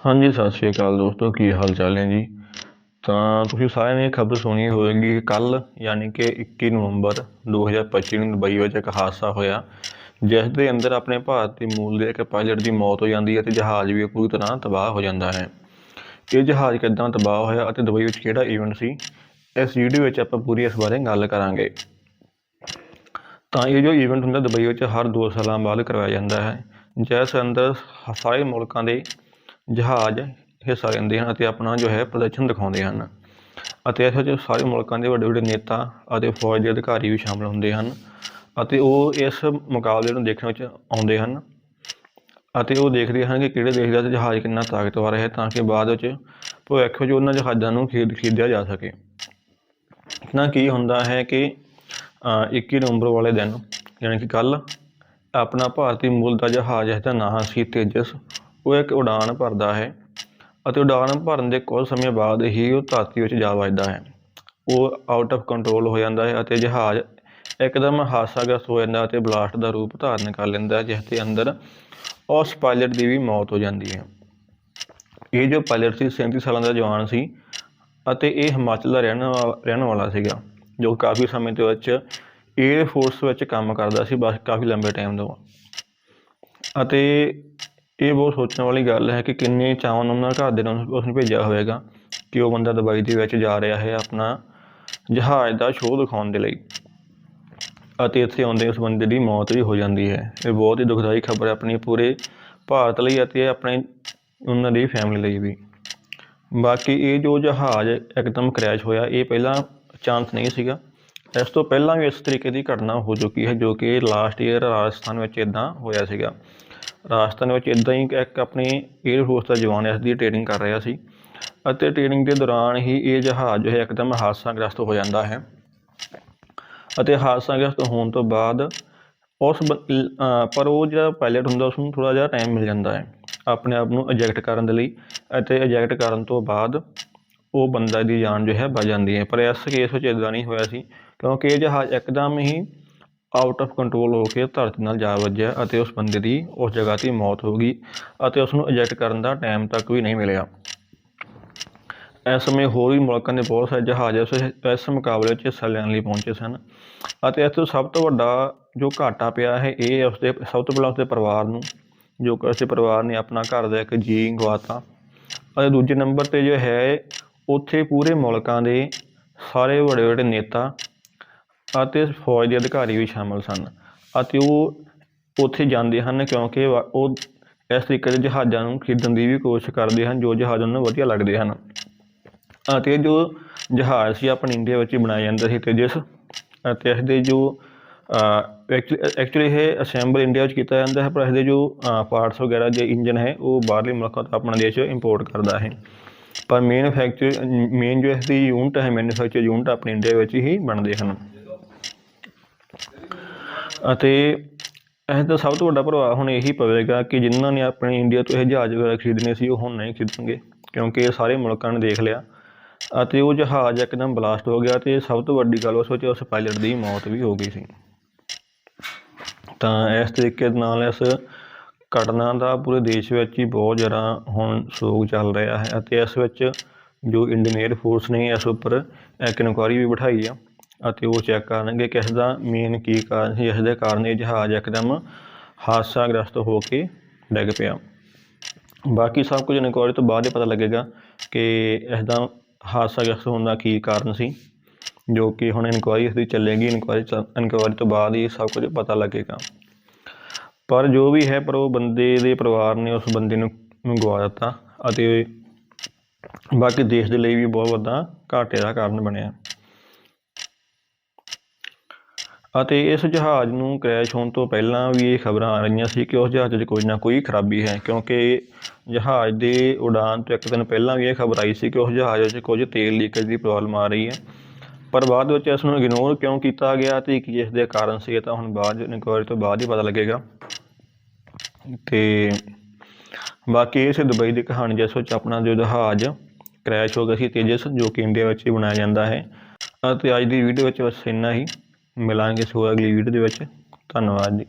ਹਾਂਜੀ, ਸਤਿ ਸ਼੍ਰੀ ਅਕਾਲ ਦੋਸਤੋ, ਕੀ ਹਾਲ ਚਾਲ ਹੈ ਜੀ? ਤਾਂ ਤੁਸੀਂ ਸਾਰਿਆਂ ਨੇ ਖਬਰ ਸੁਣੀ ਹੋਵੇਗੀ ਕਿ ਕੱਲ ਯਾਨੀ ਕਿ 21 ਨਵੰਬਰ 2025 ਨੂੰ ਦੁਬਈ ਵਿੱਚ ਇੱਕ ਹਾਦਸਾ ਹੋਇਆ, ਜਿਸ ਦੇ ਅੰਦਰ ਆਪਣੇ ਭਾਰਤੀ ਮੂਲ ਦੇ ਇੱਕ ਪਾਇਲਟ ਦੀ ਮੌਤ ਹੋ ਜਾਂਦੀ ਹੈ ਤੇ ਜਹਾਜ਼ ਵੀ ਪੂਰੀ ਤਰ੍ਹਾਂ ਤਬਾਹ ਹੋ ਜਾਂਦਾ ਹੈ। ਇਹ ਜਹਾਜ਼ ਕਿੱਦਾਂ ਤਬਾਹ ਹੋਇਆ ਅਤੇ ਦੁਬਈ ਵਿੱਚ ਕਿਹੜਾ ਇਵੈਂਟ ਸੀ? ਇਸ ਵੀਡੀਓ ਵਿੱਚ ਆਪਾਂ ਪੂਰੀ ਇਸ ਬਾਰੇ ਗੱਲ ਕਰਾਂਗੇ। ਤਾਂ ਇਹ ਜੋ ਇਵੈਂਟ ਹੁੰਦਾ ਦੁਬਈ ਵਿੱਚ ਹਰ 2 ਸਾਲਾਂ ਬਾਅਦ ਕਰਵਾਇਆ ਜਾਂਦਾ ਹੈ, ਜਿਸ ਅੰਦਰ ਸਾਰੇ ਮੁਲਕਾਂ ਦੇ ਜਹਾਜ਼ ਹਿੱਸਾ ਲੈਂਦੇ ਹਨ ਅਤੇ ਆਪਣਾ ਜੋ ਹੈ ਪ੍ਰਦਰਸ਼ਨ ਦਿਖਾਉਂਦੇ ਹਨ ਅਤੇ ਇਸ ਵਿੱਚ ਸਾਰੇ ਮੁਲਕਾਂ ਦੇ ਵੱਡੇ ਵੱਡੇ ਨੇਤਾ ਅਤੇ ਫੌਜ ਦੇ ਅਧਿਕਾਰੀ ਵੀ ਸ਼ਾਮਲ ਹੁੰਦੇ ਹਨ ਅਤੇ ਉਹ ਇਸ ਮੁਕਾਬਲੇ ਨੂੰ ਦੇਖਣ ਵਿੱਚ ਆਉਂਦੇ ਹਨ ਅਤੇ ਉਹ ਦੇਖਦੇ ਹਨ ਕਿ ਕਿਹੜੇ ਦੇਸ਼ ਦਾ ਜਹਾਜ਼ ਕਿੰਨਾ ਤਾਕਤਵਰ ਹੈ ਤਾਂ ਕਿ ਬਾਅਦ ਵਿੱਚ ਭਵਿੱਖ ਵਿੱਚ ਉਹਨਾਂ ਜਹਾਜ਼ਾਂ ਨੂੰ ਖਰੀਦ ਖਰੀਦਿਆ ਜਾ ਸਕੇ। ਤਾਂ ਕੀ ਹੁੰਦਾ ਹੈ ਕਿ ਅ, 21 ਨਵੰਬਰ ਵਾਲੇ ਦਿਨ ਯਾਨੀ ਕਿ ਕੱਲ ਆਪਣਾ ਭਾਰਤੀ ਮੂਲ ਦਾ ਜਹਾਜ਼ ਜਿਸ ਦਾ ਨਾਂ ਸੀ ਤੇਜਸ ਉਹ ਇੱਕ ਉਡਾਨ ਭਰਦਾ ਹੈ ਅਤੇ ਉਡਾਨ ਭਰਨ ਦੇ ਕੁਝ ਸਮੇਂ ਬਾਅਦ ਹੀ ਉਹ ਧਰਤੀ ਵਿੱਚ ਜਾ ਵੱਜਦਾ ਹੈ। ਉਹ ਆਊਟ ਆਫ ਕੰਟਰੋਲ ਹੋ ਜਾਂਦਾ ਹੈ ਅਤੇ ਜਹਾਜ਼ ਇੱਕਦਮ ਹਾਦਸਾਗ੍ਰਸਤ ਹੋ ਜਾਂਦਾ ਅਤੇ ਬਲਾਸਟ ਦਾ ਰੂਪ ਧਾਰਨ ਕਰ ਲੈਂਦਾ ਹੈ, ਜਿਸ ਦੇ ਅੰਦਰ ਉਸ ਪਾਇਲਟ ਦੀ ਵੀ ਮੌਤ ਹੋ ਜਾਂਦੀ ਹੈ। ਇਹ ਜੋ ਪਾਇਲਟ ਸੀ 37 ਸਾਲਾਂ ਦਾ ਜਵਾਨ ਸੀ ਅਤੇ ਇਹ ਹਿਮਾਚਲ ਦਾ ਰਹਿਣ ਵਾ- ਰਹਿਣ ਵਾਲਾ ਸੀਗਾ, ਜੋ ਕਾਫੀ ਸਮੇਂ ਦੇ ਵਿੱਚ 에ਅਰ ਫੋਰਸ ਵਿੱਚ ਕੰਮ ਕਰਦਾ ਸੀ, ਬਸ ਕਾਫੀ ਲੰਬੇ ਟਾਈਮ ਤੋਂ। ਅਤੇ ਇਹ ਬਹੁਤ ਸੋਚਣ ਵਾਲੀ ਗੱਲ ਹੈ ਕਿ ਕਿੰਨੇ ਚਾਵਾਂ ਨਾਲ ਉਹਨਾਂ ਘਰ ਦੇ ਨਾਲ ਉਸ ਨੂੰ ਭੇਜਿਆ ਹੋਵੇਗਾ ਕਿ ਉਹ ਬੰਦਾ ਦੁਬਈ ਦੇ ਵਿੱਚ ਜਾ ਰਿਹਾ ਹੈ ਆਪਣਾ ਜਹਾਜ਼ ਦਾ ਸ਼ੋਅ ਦਿਖਾਉਣ ਦੇ ਲਈ। ਅਤੇ ਇੱਥੇ ਆਉਂਦੇ ਉਸ ਬੰਦੇ ਦੀ ਮੌਤ ਵੀ ਹੋ ਜਾਂਦੀ ਹੈ। ਇਹ ਬਹੁਤ ਹੀ ਦੁਖਦਾਈ ਖਬਰ ਹੈ ਆਪਣੀ ਪੂਰੇ ਭਾਰਤ ਲਈ ਅਤੇ ਆਪਣੇ ਉਹਨਾਂ ਦੀ ਫੈਮਿਲੀ ਲਈ ਵੀ। ਬਾਕੀ ਇਹ ਜੋ ਜਹਾਜ਼ ਇੱਕਦਮ ਕ੍ਰੈਸ਼ ਹੋਇਆ, ਇਹ ਪਹਿਲਾਂ ਚਾਂਸ ਨਹੀਂ ਸੀਗਾ। ਇਸ ਤੋਂ ਪਹਿਲਾਂ ਵੀ ਇਸ ਤਰੀਕੇ ਦੀ ਘਟਨਾ ਹੋ ਚੁੱਕੀ ਹੈ ਜੋ ਕਿ ਲਾਸਟ ਈਅਰ ਰਾਜਸਥਾਨ ਵਿੱਚ ਇਦਾਂ ਹੋਇਆ ਸੀਗਾ। ਰਾਜਸਥਾਨ ਵਿੱਚ ਇਦਾਂ ਹੀ ਇੱਕ ਆਪਣੇ 에ਅਰ ਫੋਰਸ ਦਾ ਜਵਾਨ ਇਸ ਦੀ ਟ੍ਰੇਨਿੰਗ ਕਰ ਰਿਹਾ ਸੀ ਅਤੇ ਟ੍ਰੇਨਿੰਗ ਦੇ ਦੌਰਾਨ ਹੀ ਇਹ ਜਹਾਜ਼ ਜੋ ਹੈ ਇੱਕਦਮ ਹਾਦਸਾਗ੍ਰਸਤ ਹੋ ਜਾਂਦਾ ਹੈ ਅਤੇ ਹਾਦਸਾਗ੍ਰਸਤ ਹੋਣ ਤੋਂ ਬਾਅਦ ਉਸ ਬ- ਪਰ ਉਹ ਜਿਹੜਾ ਪਾਇਲਟ ਹੁੰਦਾ ਉਸ ਨੂੰ ਥੋੜਾ ਜਿਹਾ ਟਾਈਮ ਮਿਲ ਜਾਂਦਾ ਹੈ ਆਪਣੇ ਆਪ ਨੂੰ ਇਜੈਕਟ ਕਰਨ ਦੇ ਲਈ ਅਤੇ ਇਜੈਕਟ ਕਰਨ ਤੋਂ ਬਾਅਦ ਉਹ ਬੰਦਾ ਦੀ ਜਾਨ ਜੋ ਹੈ ਬਚ ਜਾਂਦੀ ਹੈ ਪਰ ਇਸ ਕੇਸ ਵਿੱਚ ਇਦਾਂ ਨਹੀਂ ਹੋਇਆ ਸੀ ਕਿਉਂਕਿ ਇਹ ਜਹਾਜ਼ ਇੱਕਦਮ ਹੀ ਆਊਟ ਆਫ ਕੰਟਰੋਲ ਹੋ ਕੇ ਧਰਤੀ ਨਾਲ ਜਾ ਵੱਜਿਆ ਅਤੇ ਉਸ ਬੰਦੇ ਦੀ, ਉਸ ਜਗ੍ਹਾ 'ਤੇ ਮੌਤ ਹੋ ਗਈ ਅਤੇ ਉਸ ਨੂੰ ਇਜੈਕਟ ਕਰਨ ਦਾ ਟਾਈਮ ਤੱਕ ਵੀ ਨਹੀਂ ਮਿਲਿਆ। ਇਸ ਸਮੇਂ ਹੋਰ ਵੀ ਮੁਲਕਾਂ ਦੇ ਬਹੁਤ ਸਾਰੇ ਜਹਾਜ਼ ਇਸ ਇਸ ਮੁਕਾਬਲੇ 'ਚ ਹਿੱਸਾ ਲੈਣ ਲਈ ਪਹੁੰਚੇ ਸਨ ਅਤੇ ਇਸ ਤੋਂ ਸਭ ਤੋਂ ਵੱਡਾ ਜੋ ਘਾਟਾ ਪਿਆ ਹੈ, ਇਹ ਉਸਦੇ, ਸਭ ਤੋਂ ਪਹਿਲਾਂ ਉਸਦੇ ਪਰਿਵਾਰ ਨੂੰ, ਜੋ ਕਿ ਉਸਦੇ ਪਰਿਵਾਰ ਨੇ ਆਪਣਾ ਘਰ ਦਾ ਇੱਕ ਜੀ ਗਵਾਤਾ। ਅਤੇ ਦੂਜੇ ਨੰਬਰ ਤੇ ਜੋ ਹੈ, ਉੱਥੇ ਪੂਰੇ ਮੁਲਕਾਂ ਦੇ ਸਾਰੇ ਵੱਡੇ ਵੱਡੇ ਨੇਤਾ ਅਤੇ ਫੌਜ ਦੇ ਅਧਿਕਾਰੀ ਵੀ ਸ਼ਾਮਲ ਸਨ ਅਤੇ ਉਹ ਉੱਥੇ ਜਾਂਦੇ ਹਨ ਕਿਉਂਕਿ ਵਾ- ਉਹ ਇਸ ਤਰੀਕੇ ਦੇ ਜਹਾਜ਼ਾਂ ਨੂੰ ਖਰੀਦਣ ਦੀ ਵੀ ਕੋਸ਼ਿਸ਼ ਕਰਦੇ ਹਨ, ਜੋ ਜਹਾਜ਼ ਉਹਨਾਂ ਨੂੰ ਵਧੀਆ ਲੱਗਦੇ ਹਨ। ਅਤੇ ਜੋ ਜਹਾਜ਼ ਸੀ ਆਪਣੇ ਇੰਡੀਆ ਵਿੱਚ ਹੀ ਬਣਾਇਆ ਜਾਂਦਾ ਸੀ ਤੇਜਸ ਅਤੇ ਇਸ ਦੇ ਜੋ ਐਕਚੁਅਲੀ ਇਹ ਅਸੈਂਬਲ ਇੰਡੀਆ ਵਿੱਚ ਕੀਤਾ ਜਾਂਦਾ ਹੈ, ਪਰ ਇਸ ਦੇ ਜੋ ਪਾਰਟਸ ਵਗੈਰਾ ਜੇ ਇੰਜਨ ਹੈ, ਉਹ ਬਾਹਰਲੇ ਮੁਲਕਾਂ ਤੋਂ ਆਪਣਾ ਦੇਸ਼ ਇੰਪੋਰਟ ਕਰਦਾ ਹੈ। ਪਰ ਮੇਨ ਫੈਕਟਰੀ ਮੇਨ ਜੋ ਇਸ ਦੀ ਯੂਨਿਟ ਹੈ ਮੈਨੂਫੈਕਚਰ ਯੂਨਿਟ ਆਪਣੇ ਇੰਡੀਆ ਵਿੱਚ ਹੀ ਬਣਦੇ ਹਨ। ਅਤੇ ਇਹ ਦਾ ਸਭ ਤੋਂ ਵੱਡਾ ਪ੍ਰਭਾਵ ਹੁਣ ਇਹੀ ਪਵੇਗਾ ਕਿ ਜਿਨ੍ਹਾਂ ਨੇ ਆਪਣੇ ਇੰਡੀਆ ਤੋਂ ਇਹ ਜਹਾਜ਼ ਵਗੈਰਾ ਖਰੀਦਣੇ ਸੀ, ਉਹ ਹੁਣ ਨਹੀਂ ਖਰੀਦਣਗੇ, ਕਿਉਂਕਿ ਇਹ ਸਾਰੇ ਮੁਲਕਾਂ ਨੇ ਦੇਖ ਲਿਆ। ਅਤੇ ਉਹ ਜਹਾਜ਼ ਇੱਕਦਮ ਬਲਾਸਟ ਹੋ ਗਿਆ ਤੇ ਸਭ ਤੋਂ ਵੱਡੀ ਗੱਲ ਉਸ ਵਿੱਚ ਉਸ ਪਾਇਲਟ ਦੀ ਮੌਤ ਵੀ ਹੋ ਗਈ ਸੀ। ਤਾਂ ਇਸ ਤਰੀਕੇ ਦੇ ਨਾਲ ਇਸ ਘਟਨਾ ਦਾ ਪੂਰੇ ਦੇਸ਼ ਵਿੱਚ ਹੀ ਬਹੁਤ ਜ਼ਿਆਦਾ ਹੁਣ ਸੋਗ ਚੱਲ ਰਿਹਾ ਹੈ ਅਤੇ ਇਸ ਵਿੱਚ ਜੋ ਇੰਡੀਅਨ 에ਅਰ ਫੋਰਸ ਨੇ ਇਸ ਉੱਪਰ ਇੱਕ ਇਨਕੁਆਇਰੀ ਵੀ ਬਿਠਾਈ ਆ। ਅਤੇ ਉਹ ਚੈੱਕ ਕਰਨਗੇ ਕਿ ਇਸ ਦਾ ਮੇਨ ਕੀ ਕਾਰਨ ਸੀ ਇਸ ਦੇ ਕਾਰਨ ਇਹ ਜਹਾਜ਼ ਇੱਕਦਮ ਹਾਦਸਾਗ੍ਰਸਤ ਹੋ ਕੇ ਡਿੱਗ ਪਿਆ। ਬਾਕੀ ਸਭ ਕੁਝ ਇਨਕੁਆਇਰੀ ਤੋਂ ਬਾਅਦ ਹੀ ਪਤਾ ਲੱਗੇਗਾ ਕਿ ਇਸ ਦਾ ਹਾਦਸਾਗ੍ਰਸਤ ਹੋਣ ਦਾ ਕੀ ਕਾਰਨ ਸੀ, ਜੋ ਕਿ ਹੁਣ ਇਨਕੁਆਇਰੀ ਇਸ ਦੀ ਚੱਲੇਗੀ ਇਨਕੁਆਇਰੀ ਇਨਕੁਆਇਰੀ ਤੋਂ ਬਾਅਦ ਹੀ ਸਭ ਕੁਝ ਪਤਾ ਲੱਗੇਗਾ। ਪਰ ਜੋ ਵੀ ਹੈ, ਪਰ ਉਹ ਬੰਦੇ ਦੇ ਪਰਿਵਾਰ ਨੇ ਉਸ ਬੰਦੇ ਨੂੰ ਨੂੰ ਗਵਾ ਦਿੱਤਾ ਅਤੇ ਬਾਕੀ ਦੇਸ਼ ਦੇ ਲਈ ਵੀ ਬਹੁਤ ਵੱਡਾ ਘਾਟੇ ਦਾ ਕਾਰਨ ਬਣਿਆ। ਅਤੇ ਇਸ ਜਹਾਜ਼ ਨੂੰ ਕਰੈਸ਼ ਹੋਣ ਤੋਂ ਪਹਿਲਾਂ ਵੀ ਇਹ ਖਬਰਾਂ ਆ ਰਹੀਆਂ ਸੀ ਕਿ ਉਸ ਜਹਾਜ਼ 'ਚ ਕੋਈ ਨਾ ਕੋਈ ਖਰਾਬੀ ਹੈ, ਕਿਉਂਕਿ ਜਹਾਜ਼ ਦੇ ਉਡਾਨ ਤੋਂ ਇੱਕ ਦਿਨ ਪਹਿਲਾਂ ਵੀ ਇਹ ਖਬਰ ਆਈ ਸੀ ਕਿ ਉਸ ਜਹਾਜ਼ ਵਿੱਚ ਕੁਝ ਤੇਲ ਲੀਕੇਜ ਦੀ ਪ੍ਰੋਬਲਮ ਆ ਰਹੀ ਹੈ। ਪਰ ਬਾਅਦ ਵਿੱਚ ਇਸ ਨੂੰ ਇਗਨੋਰ ਕਿਉਂ ਕੀਤਾ ਗਿਆ ਤੇ ਕੀ ਇਸ ਦੇ ਕਾਰਨ ਸੀ, ਇਹ ਤਾਂ ਹੁਣ ਬਾਅਦ ਇਨਕੁਆਇਰੀ ਤੋਂ ਬਾਅਦ ਹੀ ਪਤਾ ਲੱਗੇਗਾ। ਤੇ ਬਾਕੀ ਇਹ ਸੀ ਦੁਬਈ ਦੀ ਕਹਾਣੀ ਜਿਸ ਵਿੱਚ ਆਪਣਾ ਜੋ ਜਹਾਜ਼ ਕ੍ਰੈਸ਼ ਹੋ ਗਿਆ ਸੀ, ਤੇਜਸ ਜੋ ਕਿ ਇੰਡੀਆ ਵਿੱਚ ਹੀ ਬਣਾਇਆ ਜਾਂਦਾ ਹੈ। ਅਤੇ ਅੱਜ ਦੀ ਵੀਡੀਓ ਵਿੱਚ ਬਸ ਇੰਨਾ ਹੀ। ਮਿਲਾਂਗੇ ਸੋ ਅਗਲੀ ਵੀਡੀਓ ਦੇ ਵਿੱਚ। ਧੰਨਵਾਦ ਜੀ।